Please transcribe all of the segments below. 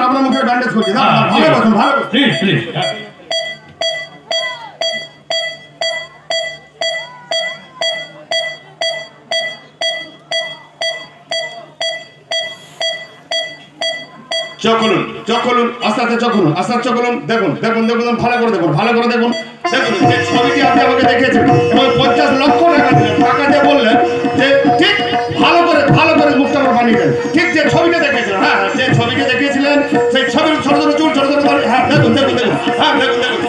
দাঁড়ান আপনার মুখে ব্যান্ডেজ করছি দাঁড়ান, হ্যাঁ, ভালো বসুন ভালো বসুন। প্লিজ প্লিজ চোখ খুলুন চোখ খুলুন আস্তে আস্তে চোখ খুলুন আস্তে আস্তে চোখ খুলুন। দেখুন দেখুন দেখুন ভালো করে দেখুন ভালো করে দেখুন। দেখুন ছবিটি আপনি আমাকে দেখেছেন এবং পঞ্চাশ লক্ষ টাকা ছোট চুল ছোট ছোট হ্যাঁ দেখুন দেখুন দেখুন। হ্যাঁ দেখুন দেখুন।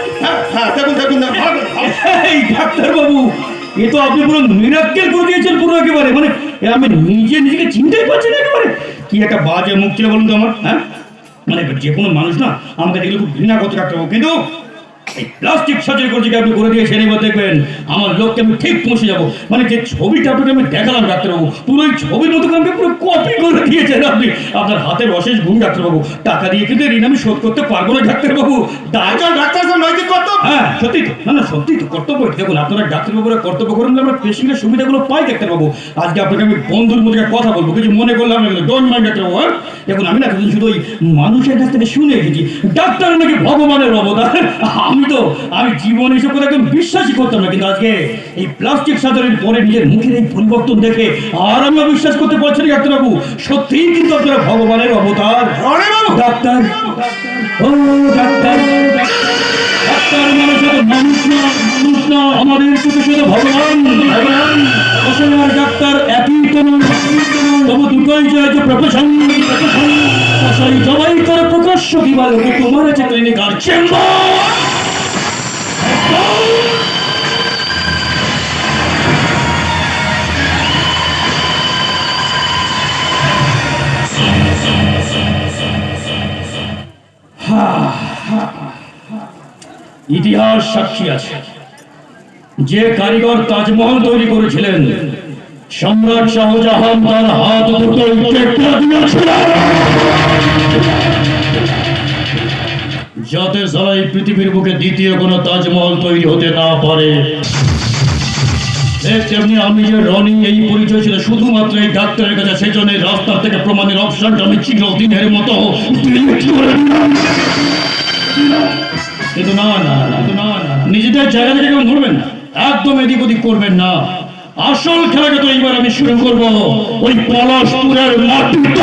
দিয়েছেন আমার হ্যাঁ? মানে যে কোনো মানুষ না, আমাকে দেখলে খুব ডাক্তারবাবু। কিন্তু প্লাস্টিক সার্জারি করে যদি আপনি করে দিয়ে সেরে এবার দেখবেন, আমার লোককে আমি ঠিক পৌঁছে যাব। মানে যে ছবিটা আপনাকে আমি দেখালাম ডাক্তারবাবু, পুরো ওই ছবির মতো আমাকে পুরো কপি দিয়েছেন আপনি আপনার হাতের অশেষ গুণ ডাক্তারবাবু টাকা দিয়ে কিন্তু ঋণ আমি শোধ করতে পারব না ডাক্তারবাবু। ডাক্তার স্যার নৈতিক কর্তব্য। হ্যাঁ সত্যি তো। না না সত্যি তো কর্তব্য। দেখুন আপনারা ডাক্তারবাবুরা কর্তব্য করেন আমরা পেশেন্টের সুবিধাগুলো পাই ডাক্তারবাবু। আজকে আপনাকে আমি বন্ধুর মধ্যে কথা বলব কিছু মনে করলাম ডোন্ট মাইন্ড ডাক্তারবাবু দেখুন আমি না শুধু ওই মানুষের কাছ থেকে শুনে এসেছি ডাক্তার নাকি ভগবানের অবদান আমি তো আমি জীবনে এসব কথা একদম বিশ্বাসই করতাম না কিন্তু আজকে এই প্লাস্টিক সার্জারির পরে নিজের মুখের এই পরিবর্তন দেখে আর আমি বিশ্বাস করতে পারছি না ডাক্তারবাবু। সত্যিই কিন্তু আপনারা ভগবানের অবতার। ডাক্তার। ও ডাক্তার। ডাক্তার মানে শুধু মানুষ না মানুষ না। আমাদের চোখে শুধু ভগবান। ডাক্তার একই নয়, তবু দুটোই যে প্রফেশন প্রফেশন। করে প্রকাশ্য দিবালোকে তোমার আছে ক্লিনিকার চেম্বার ইতিহাস সাক্ষী আছে। যে কারিগর তাজমহল তৈরি করেছিলেন, সম্রাট শাহজাহান তার হাত দুটো যাতে সারা এই পৃথিবীর বুকে দ্বিতীয় কোনো তাজমহল তৈরি হতে না পারে। তেমনি আমি যে রনি এই পরিচয় ছিল, শুধুমাত্র এই ডাক্তারের কাছে সেই জন্য এই রাস্তা থেকে প্রমাণের অপশনটা আমি চিরদিনের মতো না নিজেদের জায়গা থেকে কেউ ধরবেন না। একদম এদিক ওদিক করবেন না। আসল খেলাটা তো এইবার আমি শুরু করব। ওই পলাশপুরের মাটিতে